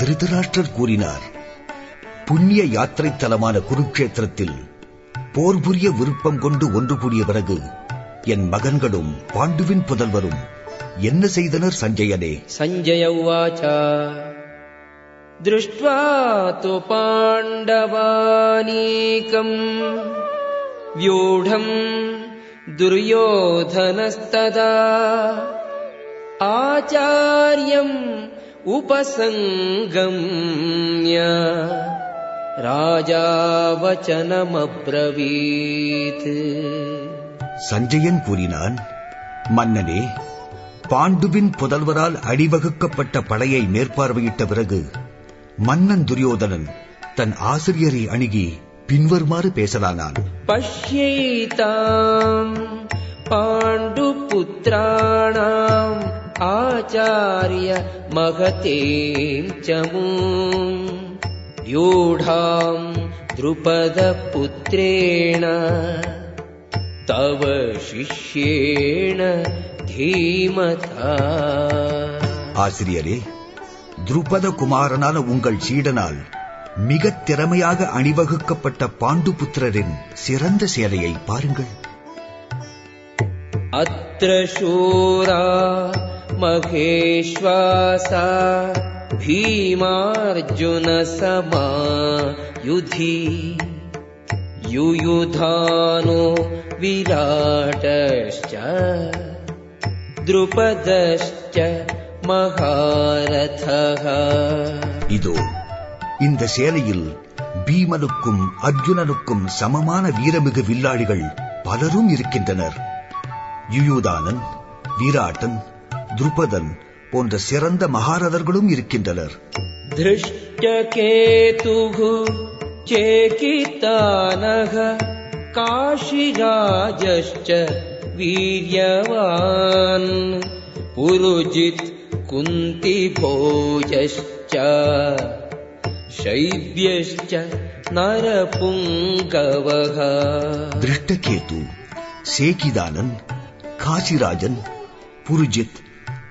திருதராஷ்டிரர் கூறினார் புண்ணிய யாத்திரை தலமான குருக்ஷேத்திரத்தில் போர் புரிய விருப்பம் கொண்டு ஒன்று கூடிய பிறகு என் மகன்களும் பாண்டுவின் புதல்வரும் என்ன செய்தனர் சஞ்சயனே सञ्जय उवाच दृष्ट्वा तु पाण्डवानीकम् व्यूढम् दुर्योधनस्तदा आचार्यम् उपसङ्गम्य राजा वचनमब्रवीत् சஞ்சயன் கூறினான் மன்னனே பாண்டுவின் புதல்வரால் அடிவகுக்கப்பட்ட படையை மேற்பார்வையிட்ட பிறகு மன்னன் துரியோதனன் தன் ஆசிரியரை அணுகி பின்வருமாறு பேசலானான் पश्यैताम् पाण्डुपुत्राणाम् आचार्य महतीम् च मूम् व्यूढाम् द्रुपदपुत्रेण तव शिष्येण धीमता ஆசிரியரே துருபத குமாரனான உங்கள் சீடனால் மிகத் திறமையாக அணிவகுக்கப்பட்ட பாண்டுபுத்திரரின் சிறந்த சேலையை பாருங்கள் अत्र शूरा महेश्वासा भीमार्जुनसमा युधि युयुधानो विराटश्च द्रुपदश्च महारथः இதோ இந்த சேலையில் பீமனுக்கும் அர்ஜுனனுக்கும் சமமான வீரமிகு வில்லாளிகள் பலரும் இருக்கின்றனர் யுயுதானன் வீராட்டன் துருபதன் போன்ற சிறந்த மகாரதர்களும் இருக்கின்றனர். திருஷ்டகேதுகு சேகித்தானக காஷிராஜஷ்ட வீரியவான். புருஜித் குந்தி போஜஷ்ட சைவ்யஷ்ட நரபுங்கவக. திருஷ்டகேது சேகிதானன் காசிராஜன் புருஜித்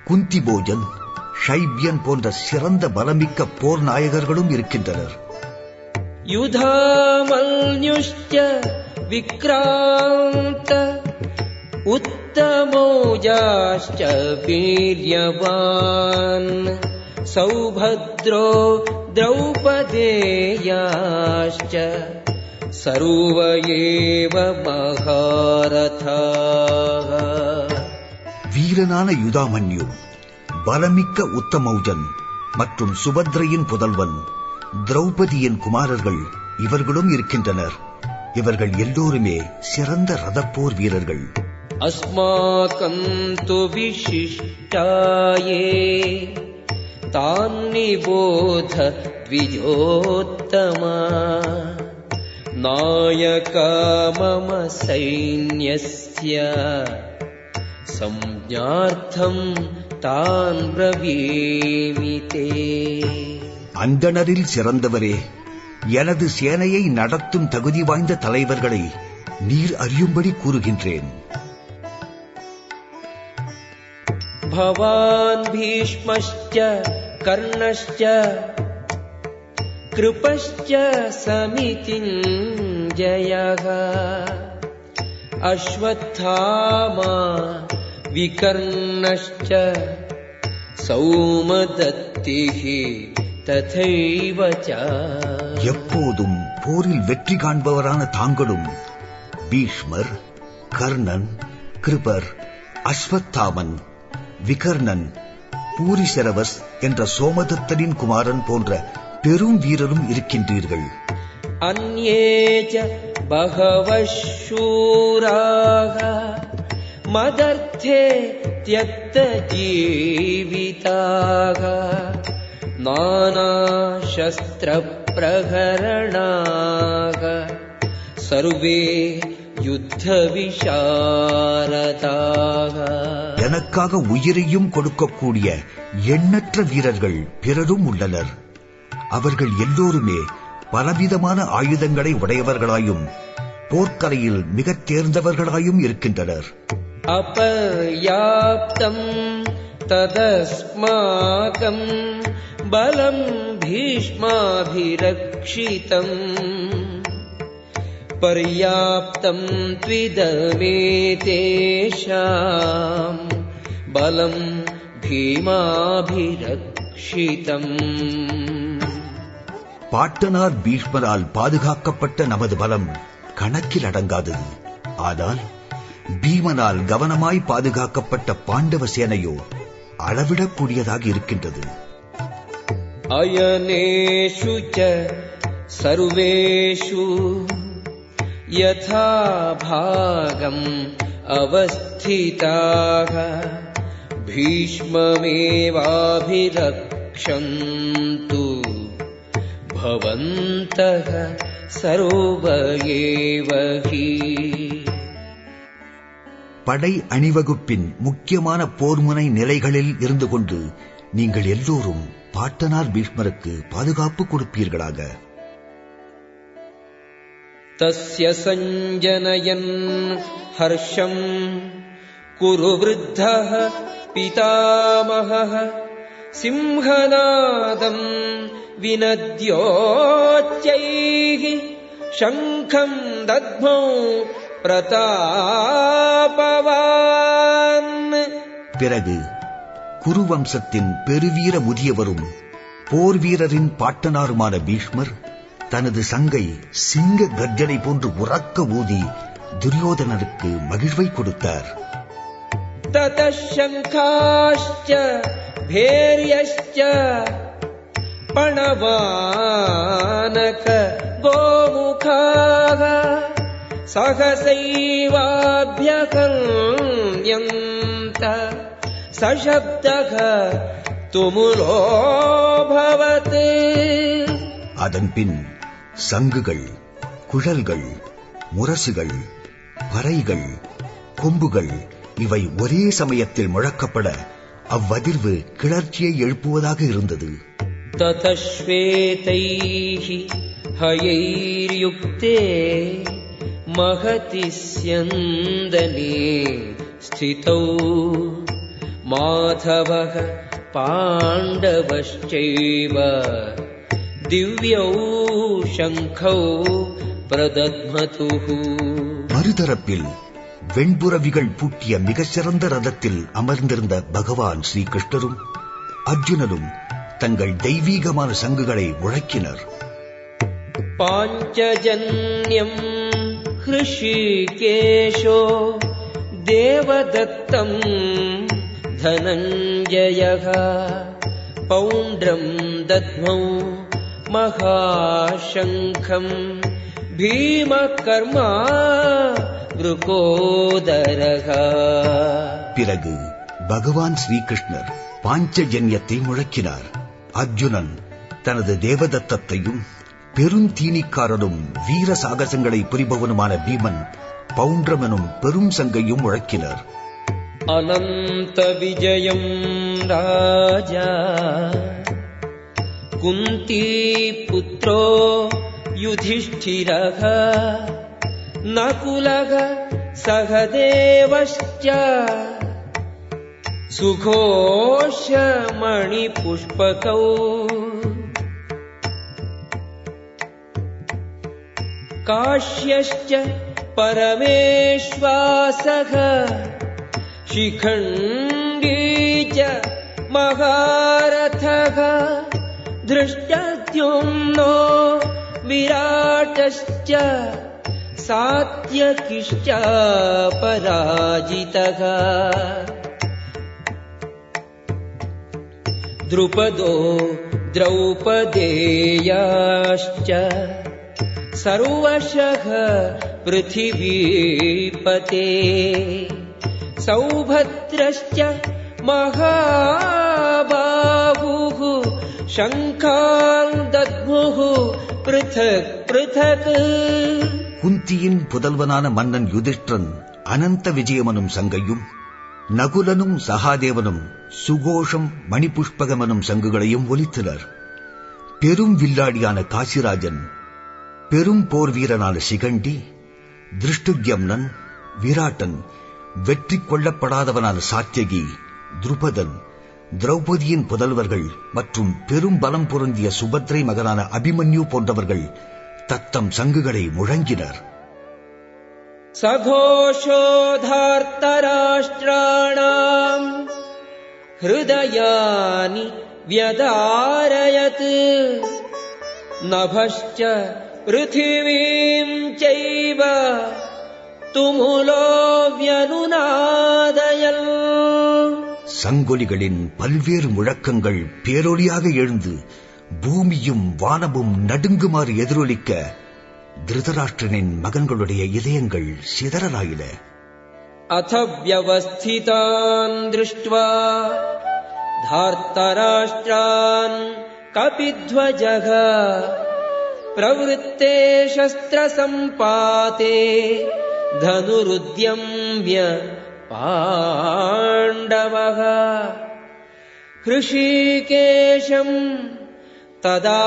குந்திபோஜன் ஷைபியன் போன்ற சிறந்த பலமிக்க போர் நாயகர்களும் இருக்கின்றனர் युधामल्युश्च विक्रान्त उत्तमौजाश्च वीर्यवान् सौभद्रो द्रौपदेयाश्च सर्व एव महारथाः வீரனான யுதாமன்யு பலமிக்க உத்தமௌஜன் மற்றும் சுபத்ரையின் புதல்வன் திரௌபதியின் குமாரர்கள் இவர்களும் இருக்கின்றனர். இவர்கள் எல்லோருமே சிறந்த ரதப்போர் வீரர்கள். அஸ்மாக்கம் து விசிஷ்டாயே தான் நிபோத விஜோத்தமா नायका मम सैन्यस्य संज्ञार्थम् तान् ब्रवीमि ते அந்தணரில் சிறந்தவரே எனது சேனையை நடத்தும் தகுதி வாய்ந்த தலைவர்களை நீர் அறியும்படி கூறுகின்றேன் भवान् भीष्मश्च कर्णश्च कृपश्च समितिञ्जयः अश्वत्थामा विकर्णश्च सौमदत्तिः तथैव च எப்போதும் போரில் வெற்றி காண்பவரான தாங்களும் பீஷ்மர் கர்ணன் கிருபர் அஸ்வத்தாமன் விகர்ணன் பூரிசரவஸ் என்ற சோமதத்தனின் குமாரன் போன்ற பெரும் வீரரும் இருக்கின்றீர்கள் अन्ये च बहवः शूराः मदर्थे त्यक्तजीविताः नानाशस्त्रप्रहरणाः सर्वे युद्धविशारदाः எனக்காக உயிரையும் கொடுக்கக்கூடிய எண்ணற்ற வீரர்கள் பிறரும் உள்ளனர் அவர்கள் எல்லோருமே பலவிதமான ஆயுதங்களை உடையவர்களாயும் போர்க்கலையில் மிக தேர்ந்தவர்களாயும் இருக்கின்றனர். அபர்யாப்தம் ததஸ்மாகம் பலம் பீஷ்மாபிரக்ஷிதம். பர்யாப்தம் த்விதமே தேஷாம் பலம் பீமாபிரக்ஷிதம் பாட்டனார் பீஷ்மரால் பாதுகாக்கப்பட்ட நமது பலம் கணக்கில் அடங்காதது. ஆனால் பீமனால் கவனமாய் பாதுகாக்கப்பட்ட பாண்டவ சேனையோ அளவிடக்கூடியதாக இருக்கின்றது. அயனேஷு சர்வேஷு யதாபாகம் அவஸ்திதாக. பீஷ்மமேவாபிரக்ஷன் भवन्तः सर्व एव हि படை அணிவகுப்பின் முக்கியமான போர்முனை நிலைகளில் இருந்து கொண்டு நீங்கள் எல்லோரும் பாட்டனார் பீஷ்மருக்கு பாதுகாப்பு கொடுப்பீர்களாக तस्य सञ्जनयन् हर्षम् कुरु वृद्धः पितामहः सिंहनादम् विनद्योच्चैः शङ्खम् दद्मौ प्रतापवान् பிறகு குருவம்சத்தின் பெருவீர முதியவரும் போர் வீரரின் பாட்டனாருமான பீஷ்மர் தனது சங்கை சிங்க கர்ஜனை போன்று உறக்க ஊதி துரியோதனருக்கு மகிழ்வை கொடுத்தார் ततः शङ्खाश्च भैर्यश्च पणवानक गोमुखाः सहसैवाभ्यकल्यन्त सशब्दः तुमुलोऽभवत् அதன்பின் சங்குகள் குழல்கள் முரசுகள் பறைகள் கொம்புகள் இவை ஒரே சமயத்தில் முழக்கப்பட அவ்வதிர்வு கிளர்ச்சியை எழுப்புவதாக இருந்தது ततः श्वेतैः हयैर्युक्ते महति स्यन्दने स्थितौ माधवः पाण्डवश्चैव दिव्यौ शङ्खौ प्रदध्मतुः மறுதரப்பில் வெண்புறவிகள் பூட்டிய மிக சிறந்த ரதத்தில் அமர்ந்திருந்த பகவான் ஸ்ரீகிருஷ்ணரும் அர்ஜுனரும் தங்கள் தெய்வீகமான சங்குகளை உழக்கினர். பாஞ்சஜன்யம் ஹிருஷிகேஷோ தேவதத்தம் தனஞ்சய பௌண்ட்ரம் தத்மௌ மகாசங்கம் பீமகர்மா ருகோதரகா பிறகு பகவான் ஸ்ரீகிருஷ்ணர் பாஞ்சஜன்யத்தை முழக்கினார். அர்ஜுனன் தனது தேவதத்தையும் பெரும் தீனிக்காரனும் வீர சாகசங்களை புரிபவனுமான பீமன் பவுண்ட்ரம் பெரும் சங்கையும் முழக்கினர். அனந்த விஜயம் ராஜா. குந்தி புத்திரோ யுதிஷ்டிரகா. नकुलः सहदेवश्च। सुघोषमणिपुष्पकौ। काश्यश्च परमेश्वासः। शिखण्डी च महारथः। धृष्टद्युम्नो विराटश्च सात्यकिश्च पराजितः द्रुपदो द्रौपदेयाश्च सर्वशः पृथिवीपते। सौभद्रश्च महाबाहुः शङ्खान् दद्मुः पृथक् पृथक् குந்தியின் புதல்வனான மன்னன் யுதிஷ்டன் அனந்த விஜயமனும் சங்கையும் நகுலனும் சகாதேவனும் சுகோஷம் மணிபுஷ்பகமனும் சங்குகளையும் ஒலித்தனர். பெரும் வில்லாடியான காசிராஜன் பெரும் போர் வீரனான சிகண்டி திருஷ்டுத்யம்னன் விராட்டன் வெற்றி கொள்ளப்படாதவனான சாத்தியகி துருபதன் திரௌபதியின் புதல்வர்கள் மற்றும் பெரும் பலம் பொருந்திய சுபத்ரை மகனான அபிமன்யு போன்றவர்கள் தத்தம் சங்குகளை முழங்கினர் सघोषोधार्तराष्ट्राणाम् हृदयानि व्यदारयत् नभश्च पृथिवीम् चैव तुमुलो व्यनुनादयन् சங்கொலிகளின் பல்வேறு முழக்கங்கள் பேரொலியாக எழுந்து பூமியும் வானமும் நடுங்குமாறு எதிரொலிக்க திருதராஷ்டிரனின் மகன்களுடைய இதயங்கள் சிதறலாயின अथ व्यवस्थितान् दृष्ट्वा धार्तराष्ट्रान् कपिध्वजः प्रवृत्ते शस्त्रसम्पाते धनुरुद्यम्य पाण्डवः हृषीकेशम् तदा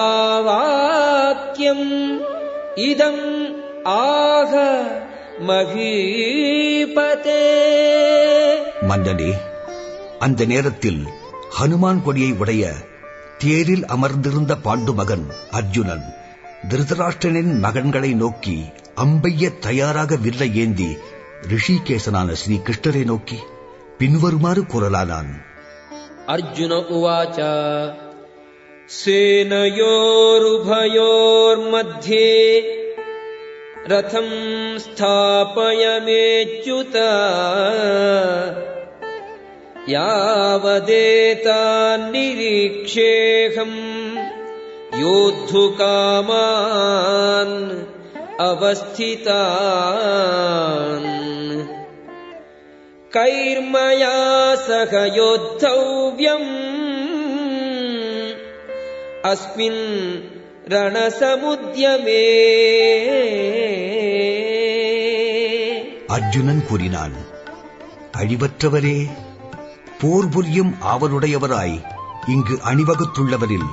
वाक्यम् इदम् आह महीपते மன்னனே அந்த நேரத்தில் ஹனுமான் கொடியை உடைய தேரில் அமர்ந்திருந்த பாண்டு மகன் அர்ஜுனன் திருதராஷ்டிரனின் மகன்களை நோக்கி அம்பைய தயாராக வில்லை ஏந்தி ரிஷிகேசனான ஸ்ரீ கிருஷ்ணரை நோக்கி பின்வருமாறு கூறலானான் अर्जुन उवाच सेनयोरुभयोर्मध्ये रथम् स्थापयमेच्युत यावदेतान्निरीक्षेऽहम् योद्धुकामान् अवस्थितान्। कैर्मया सह योद्धव्यम् अस्मिन् रणसमुद्यमे அர்ஜுனன் கூறினான் அழிவற்றவரே போர் புரியும் ஆவலுடையவராய் இங்கு அணிவகுத்துள்ளவரில்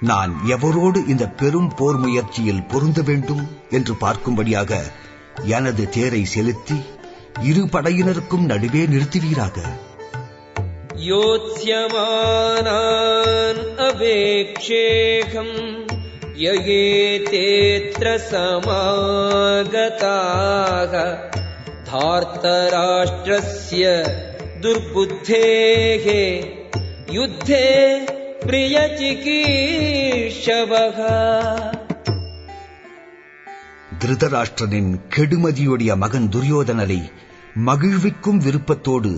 நான் எவரோடு இந்த பெரும் போர் முயற்சியில் பொருந்த வேண்டும் என்று பார்க்கும்படியாக எனது தேரை செலுத்தி இரு படையினருக்கும் நடுவே நிறுத்துவீராக योत्स्यमानान् अवेक्षेऽहम् ययेतेऽत्र समागताः धार्तराष्ट्रस्य दुर्बुद्धेः युद्धे प्रियचिकीर्षवः திருதராஷ்டிரனின் கெடுமதியுடைய மகன் துரியோதனனை மகிழ்விக்கும் விருப்பத்தோடு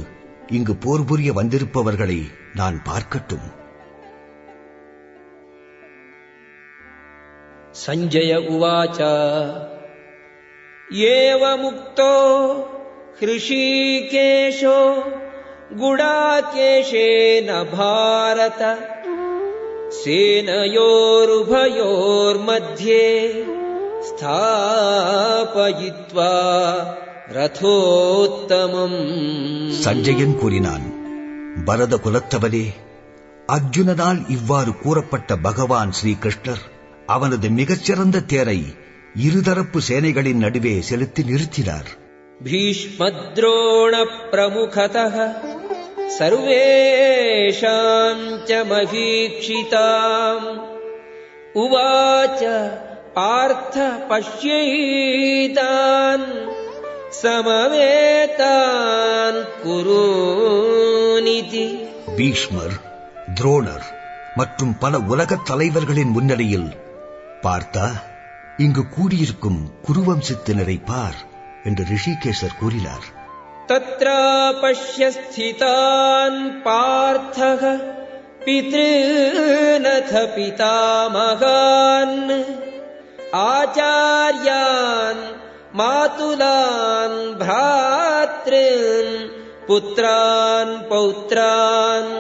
இங்கு போர் புரிய வந்திருப்பவர்களை நான் பார்க்கட்டும் सञ्जय उवाच एवमुक्तो हृषीकेशो गुडाकेशेन भारत सेनयोरुभयोर्मध्ये स्थापयित्वा ரதோத்தமம். சஞ்சயன் கூறினான் பரத குலத்தவரே அர்ஜுனனால் இவ்வாறு கூறப்பட்ட பகவான் ஸ்ரீகிருஷ்ணர் அவனது மிகச்சிறந்த தேரை இருதரப்பு சேனைகளின் நடுவே செலுத்தி நிறுத்தினார். பீஷ்மத்ரோண பிரமுகத சர்வேஷாம் ச மகீட்சிதாம். உவாச்ச பார்த்த பஷ்யைதான் समवेतान् कुरूनिति பீஷ்மர் துரோணர் மற்றும் பல உலகத் தலைவர்களின் முன்னிலையில் பார்த்தா இங்கு கூடியிருக்கும் குருவம்சத்தினரை பார் என்று ரிஷிகேசர் கூறினார் तत्रापश्य स्थितान् पार्थः पितॄनथ पितामहान् आचार्यान् मातुलान् भ्रातॄन् पुत्रान् पौत्रान्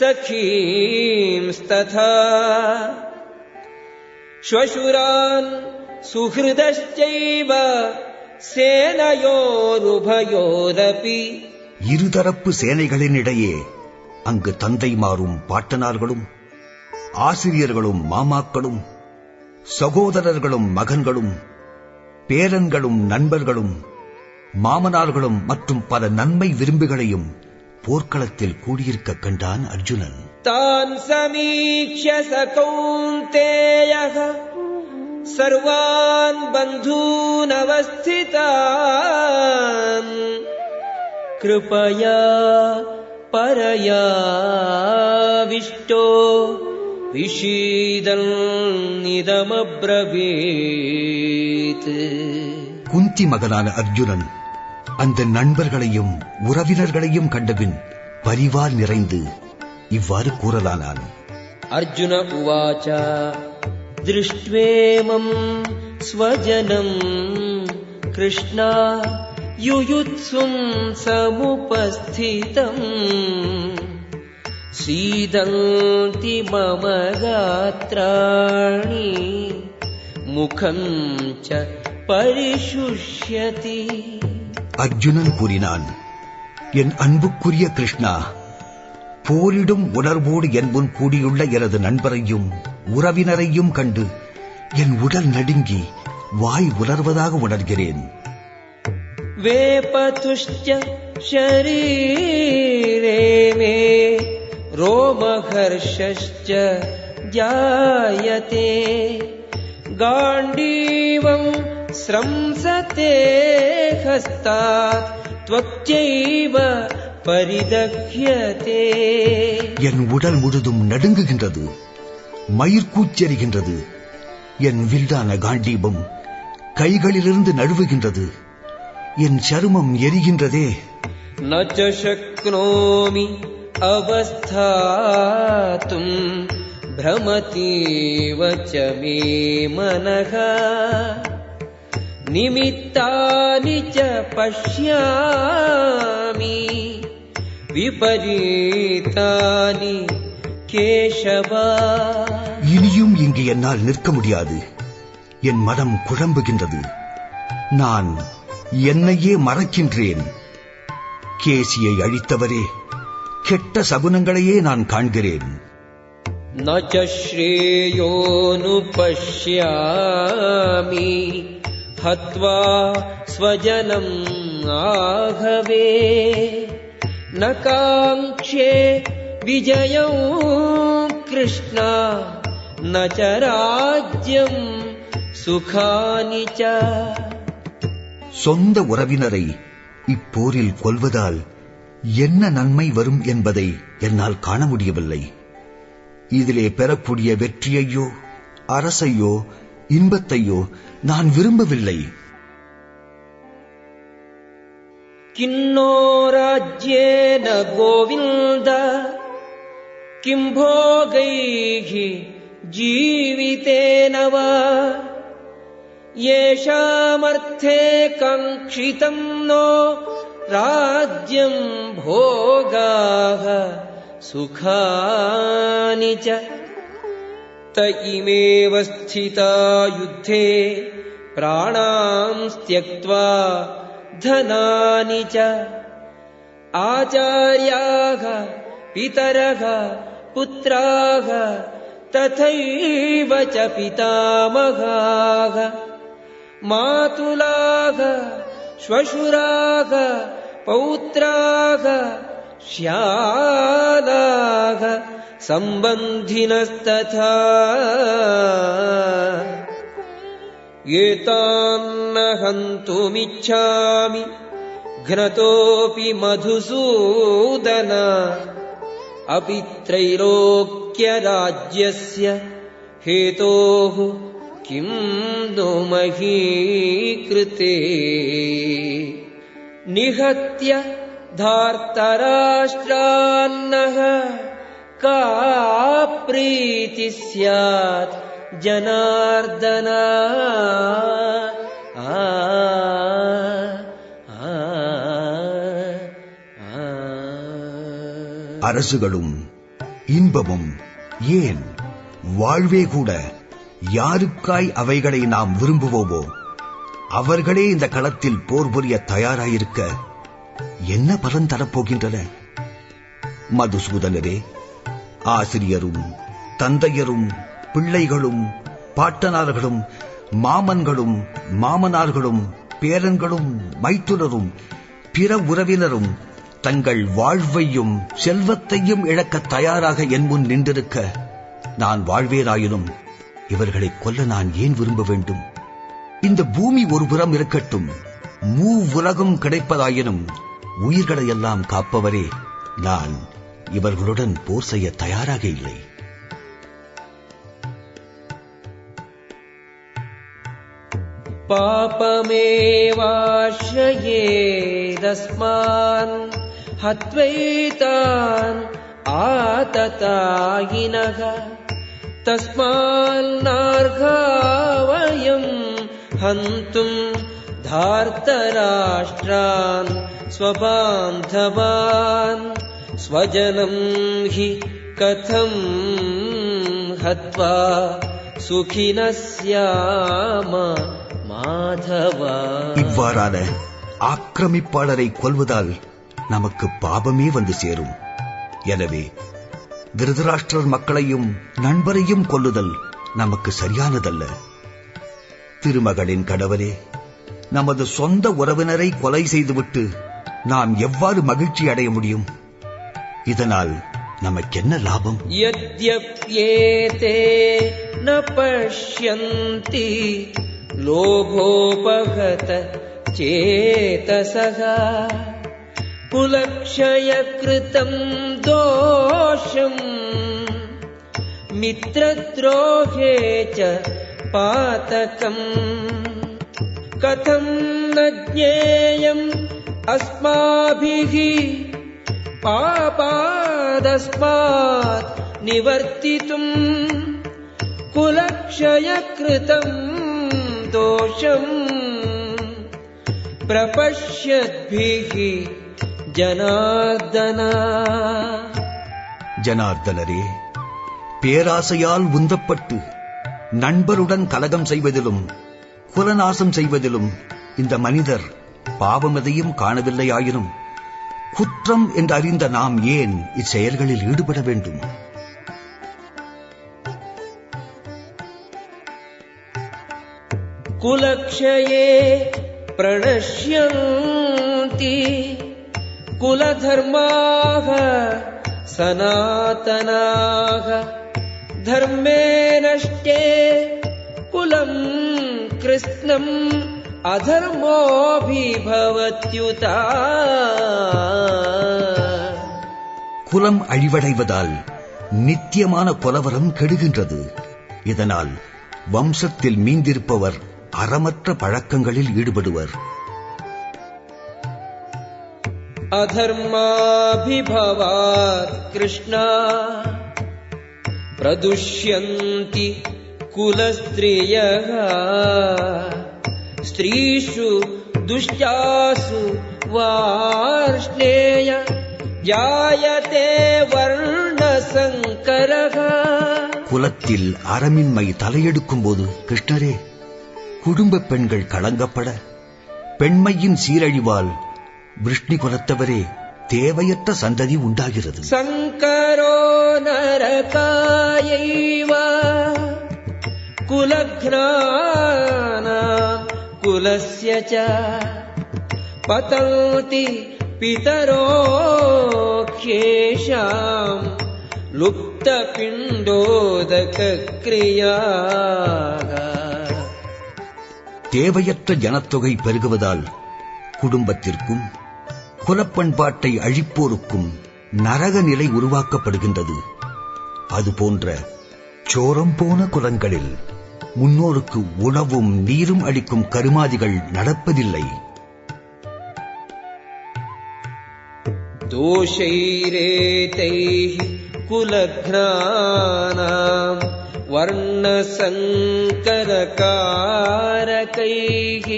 सखींस्तथा श्वशुरान् सुहृदश्चैव सेनयोरुभयोरपि இருதரப்பு சேனைகளினிடையே அங்கு தந்தைமாரும் பாட்டனார்களும் ஆசிரியர்களும் மாமாக்களும் சகோதரர்களும் மகன்களும் பேரன்களும் நண்பர்களும் மாமனார்களும் மற்றும் பல நன்மை விரும்புகளையும் போர்க்களத்தில் கூடியிருக்க கண்டான் அர்ஜுனன். தான் சமீட்ச சகௌந்தேய சர்வான் பந்தூனவஸ்திதான். கிருபயா பரயா விஷ்டோ விஷீதல் நிதமப்ரவீத். குந்தி மகனான அர்ஜுனன் அந்த நண்பர்களையும் உறவினர்களையும் கண்டபின் பரிவால் நிறைந்து இவ்வாறு கூறலானான். அர்ஜுன உவாச்சா திருஷ்டுவேமம் ஸ்வஜனம் கிருஷ்ணா யுயுத்சும் சமுபஸ்திதம் सीदन्ति मम गात्राणि मुखम् च परिशुष्यति அர்ஜுனன் கூறினான் என் அன்புக்குரிய கிருஷ்ணா போரிடும் உணர்வோடு என் முன் கூடியுள்ள எனது நண்பரையும் உறவினரையும் கண்டு என் உடல் நடுங்கி வாய் உலர்வதாக உணர்கிறேன் वेपतुश्च शरीरे मे रोमहर्षश्च जायते गाण्डीवम् स्रंसते हस्तात् त्वच्चैव परिदह्यते என் உடல் முழுதும் நடுங்குகின்றது மயிர்கூச்செறிகின்றது என் வில்லான காண்டீபம் கைகளிலிருந்து நழுவுகின்றது என் சருமம் எரிகின்றதே न च शक्नोमि अवस्थातुम् भ्रमतीव च मे मनः निमित्तानि च पश्यामि विपरीतानि केशव இனியும் இங்கு என்னால் நிற்க முடியாது என் மனம் குழம்புகின்றது நான் என்னையே மறக்கின்றேன் கேசியை அழித்தவரே கெட்ட சகுனங்களையே நான் காண்கிறேன். நச்சஸ்ரேயோனு பஷ்யாமி ஹத்வா ஸ்வஜனம் ஆகவே ந காங்கே விஜயம் கிருஷ்ணா நச்ச ராஜ்யம் சுகானிச்ச சொந்த உறவினரை இப்போரில் கொல்வதால் என்ன நன்மை வரும் என்பதை என்னால் காண முடியவில்லை இதிலே பெறக்கூடிய வெற்றியையோ அரசையோ இன்பத்தையோ நான் விரும்பவில்லை किन्नो राज्येन गोविन्द किं भोगैः जीवितेन वा येषामर्थे काङ्क्षितम् नो राज्यम् भोगाः सुखानि च। त इमेव स्थिता युद्धे प्राणांस् त्यक्त्वा धनानि च। आचार्याः पितरः पुत्राः तथैव च पितामहाः। मातुलाः श्वशुराः पौत्राः श्यालाः सम्बन्धिनस्तथा। एतान्न हन्तुमिच्छामि घ्नतोऽपि मधुसूदन। अपि त्रैलोक्यराज्यस्य हेतोः किम् नो मही कृते निहत्य धार्तराष्ट्रान्नः का प्रीतिः स्यात् जनार्दन आ, आ, आ, आ. அரசுகளும் இன்பமும் ஏன் வாழ்வே கூட யாருக்காய் அவைகளை நாம் விரும்புவோமோ அவர்களே இந்த களத்தில் போர் புரிய தயாராயிருக்க என்ன பலன் தரப்போகின்றன? மதுசூதனரே ஆசிரியரும் தந்தையரும் பிள்ளைகளும் பாட்டனார்களும் மாமன்களும் மாமனார்களும் பேரன்களும் மைத்துனரும் பிற உறவினரும் தங்கள் வாழ்வையும் செல்வத்தையும் இழக்க தயாராக என் முன் நின்றிருக்க நான் வாழ்வேராயினும் இவர்களை கொல்ல நான் ஏன் விரும்ப வேண்டும்? இந்த பூமி ஒரு புறம் இருக்கட்டும் மூ உலகம் கிடைப்பதாயினும் உயிர்களை எல்லாம் காப்பவரே நான் இவர்களுடன் போர் செய்ய தயாராக இல்லை. பாபமேவாஷ்யேதஸ்மான் ஹத்வைதான் ஆததாயினக. तस्मान्नार्हा वयम् हन्तुम् धार्तराष्ट्रान् स्वबान्धवान् स्वजनम् हि कथम् हत्वा सुखिनः स्याम மாதவா இவ்வாறான ஆக்கிரமிப்பாளரை கொல்வதால் நமக்கு பாபமே வந்து சேரும் எனவே திருதராஷ்டிரர் மக்களையும் நண்பரையும் கொல்லுதல் நமக்கு சரியானதல்ல. திருமகளின் கடவுளே நமது சொந்த உறவினரை கொலை செய்துவிட்டு நாம் எவ்வாறு மகிழ்ச்சி அடைய முடியும்? இதனால் நமக்கென்ன லாபம்? எத்யப்யேதே பஷ்யந்தி லோபோபகத சேதசகா. कुलक्षयकृतम् दोषम् मित्रद्रोहे च पातकम्। कथम् न ज्ञेयम् अस्माभिः? पापादस्मात् निवर्तितुम् कुलक्षयकृतम् दोषम्। प्रपश्यद्भिः ஜனார்தன. ஜனார்தனரே பேராசையால் உந்தப்பட்டு நண்பருடன் கலகம் செய்வதிலும் குலநாசம் செய்வதிலும் இந்த மனிதர் பாவமதையும் காணவில்லையாயினும் குற்றம் என்று அறிந்த நாம் ஏன் இச்செயல்களில் ஈடுபட வேண்டும்? குலக்ஷயே பிரணஷ்யந்தி. कुलधर्माः सनातनाः धर्मे नष्टे कुलम् कृत्स्नम् अधर्मोऽभिभवत्युता குலம் அழிவடைவதால் நித்தியமான கொலவரம் கெடுகின்றது இதனால் வம்சத்தில் மீந்திருப்பவர் அறமற்ற பழக்கங்களில் ஈடுபடுவர் अधर्माभिभवात् कृष्णा प्रदुष्यन्ति कुलस्त्रियः स्त्रीषु दुष्टासु वार्ष्णेय जायते वर्णसङ्करः குலத்தில் அறமின்மை தலையெடுக்கும் போது கிருஷ்ணரே குடும்ப பெண்கள் களங்கப்பட பெண்மையின் சீரழிவால் விஷ்ணி குலத்தவரே தேவையற்ற சந்ததி உண்டாகிறது. சங்கரோ நரகாயைவா குலக்னானா குலஸ்ய ச பதந்தி பிதரோக்ஷேஷாம் லுப்த பிண்டோதக கிரியாக தேவையற்ற ஜனத்தொகை பெருகுவதால் குடும்பத்திற்கும் குலப்பண்பாட்டை அழிப்போருக்கும் நரக நிலை உருவாக்கப்படுகின்றது அதுபோன்ற சோரம் போன குலங்களில் முன்னோருக்கு உணவும் நீரும் அளிக்கும் கருமாதிகள் நடப்பதில்லை दोषैरेतैः कुलघ्नानाम् वर्णसङ्करकारकैः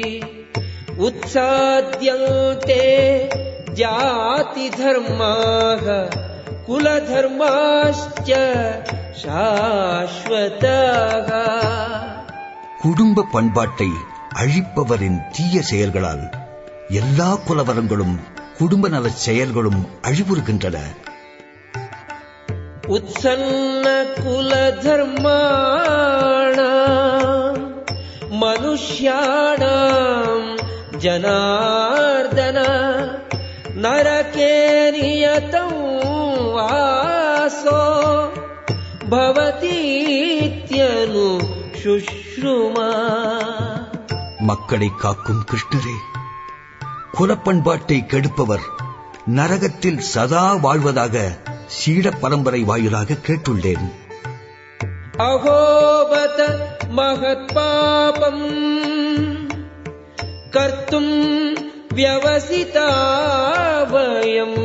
उत्साद्यन्ते जातिधर्माः कुलधर्माश्च शाश्वताः குடும்ப பண்பாட்டை அழிப்பவரின் தீய செயல்களால் எல்லா குலவரங்களும் குடும்ப நலச் செயல்களும் அழிவுறுகின்றன उत्सन्नकुलधर्माणाम् मनुष्याणाम् जनार्दन नरके नियतं वासो भवतीत्यनु शुश्रुमा மக்களை காக்கும் கிருஷ்ணரே குலப்பண்பாட்டை கெடுப்பவர் நரகத்தில் சதா வாழ்வதாக சீட பரம்பரை வாயிலாக கேட்டுள்ளேன் अहोबत महत्पापम् कर्तुम् व्यवसिता वयम्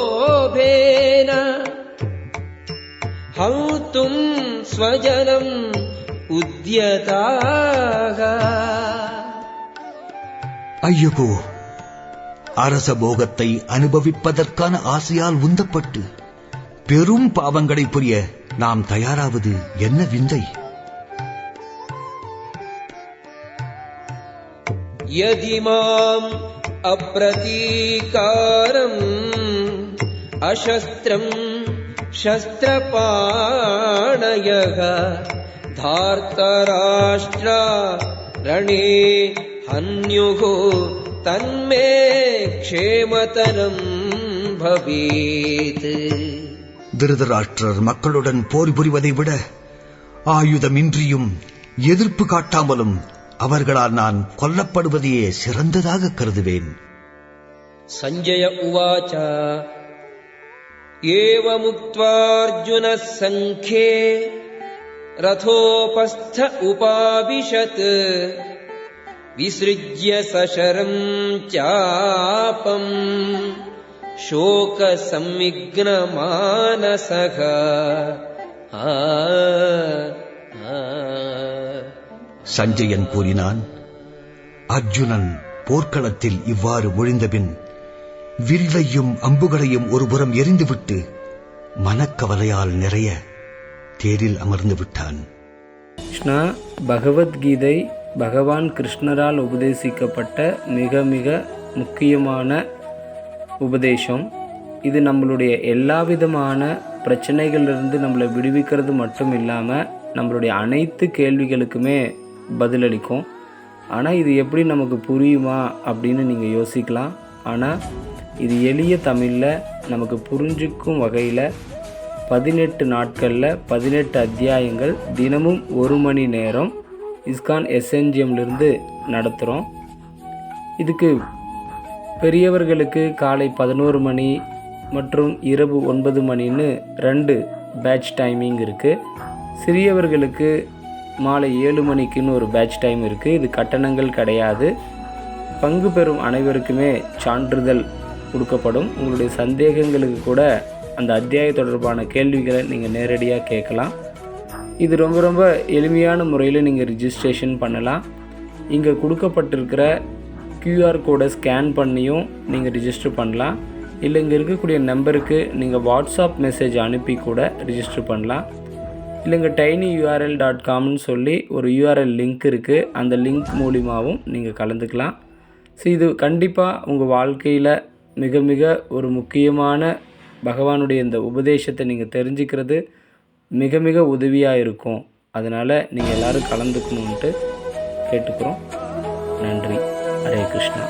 यद्राज्यसुखलोभेन हन्तुम् स्वजनम् उद्यताः ஐயகோ அரச போகத்தை அனுபவிப்பதற்கான ஆசையால் உந்தப்பட்டு பெரும் பாவங்களை புரிய நாம் தயாராவது என்ன விந்தை यदि माम् अप्रतीकारम् अशस्त्रम् शस्त्रपाणयः धार्तराष्ट्रा रणे हन्युः तन्मे क्षेमतरम् भवेत् திருதராஷ்டிரர் மக்களுடன் போர் புரிவதை விட ஆயுதமின்றியும் எதிர்ப்பு காட்டாமலும் அவர்களால் நான் கொல்லப்படுவதையே சிறந்ததாக கருதுவேன் सञ्जय उवाच एवमुक्त्वार्जुनः सङ्ख्ये रथोपस्थ उपाविशत् विसृज्य सशरम् चापम् शोकसंविघ्नमानसः आ, आ। சஞ்சயன் கூறினான் அர்ஜுனன் போர்க்களத்தில் இவ்வாறு ஒழிந்தபின் வில்லையும் அம்புகளையும் ஒருபுறம் எரிந்துவிட்டு மனக்கவலையால் நிறைய தேரில் அமர்ந்து விட்டான். கிருஷ்ணா பகவத்கீதை பகவான் கிருஷ்ணரால் உபதேசிக்கப்பட்ட மிக மிக முக்கியமான உபதேசம். இது நம்மளுடைய எல்லா விதமான பிரச்சனைகளிலிருந்து நம்மளை விடுவிக்கிறது மட்டும் இல்லாமல் நம்மளுடைய அனைத்து கேள்விகளுக்குமே பதிலளிக்கும். ஆனால் இது எப்படி நமக்கு புரியுமா அப்படின்னு நீங்கள் யோசிக்கலாம். ஆனால் இது எளிய தமிழில் நமக்கு புரிஞ்சுக்கும் வகையில் பதினெட்டு நாட்களில் பதினெட்டு அத்தியாயங்கள் தினமும் ஒரு மணி நேரம் இஸ்கான் எஸ்என்ஜிஎம்லேருந்து நடத்துகிறோம் இதுக்கு பெரியவர்களுக்கு காலை பதினோரு மணி மற்றும் இரவு ஒன்பது மணின்னு ரெண்டு பேட்ச் டைமிங் இருக்குது சிறியவர்களுக்கு மாலை ஏழு மணிக்குன்னு ஒரு பேட்ச் டைம் இருக்குது இது கட்டணங்கள் கிடையாது. பங்கு பெறும் அனைவருக்குமே சான்றிதழ் கொடுக்கப்படும். உங்களுடைய சந்தேகங்களுக்கு கூட அந்த அத்தியாய தொடர்பான கேள்விகளை நீங்கள் நேரடியாக கேட்கலாம். இது ரொம்ப ரொம்ப எளிமையான முறையில் நீங்கள் ரிஜிஸ்ட்ரேஷன் பண்ணலாம். இங்கே கொடுக்கப்பட்டிருக்கிற கியூஆர் கோடை ஸ்கேன் பண்ணியும் நீங்கள் ரிஜிஸ்டர் பண்ணலாம். இல்லை இங்கே இருக்கக்கூடிய நம்பருக்கு நீங்கள் வாட்ஸ்அப் மெசேஜ் அனுப்பி கூட ரிஜிஸ்டர் பண்ணலாம். இல்லைங்க டைனி யூஆர்எல் டாட் காம்னு சொல்லி ஒரு யூஆர்எல் லிங்க் இருக்குது அந்த லிங்க் மூலிமாவும் நீங்கள் கலந்துக்கலாம். ஸோ இது கண்டிப்பாக உங்கள் வாழ்க்கையில் மிக மிக ஒரு முக்கியமான பகவானுடைய இந்த உபதேசத்தை நீங்கள் தெரிஞ்சுக்கிறது மிக மிக உதவியாக இருக்கும். அதனால் நீங்கள் எல்லோரும் கலந்துக்கணுன்ட்டு கேட்டுக்கிறோம். நன்றி. ஹரே கிருஷ்ணா.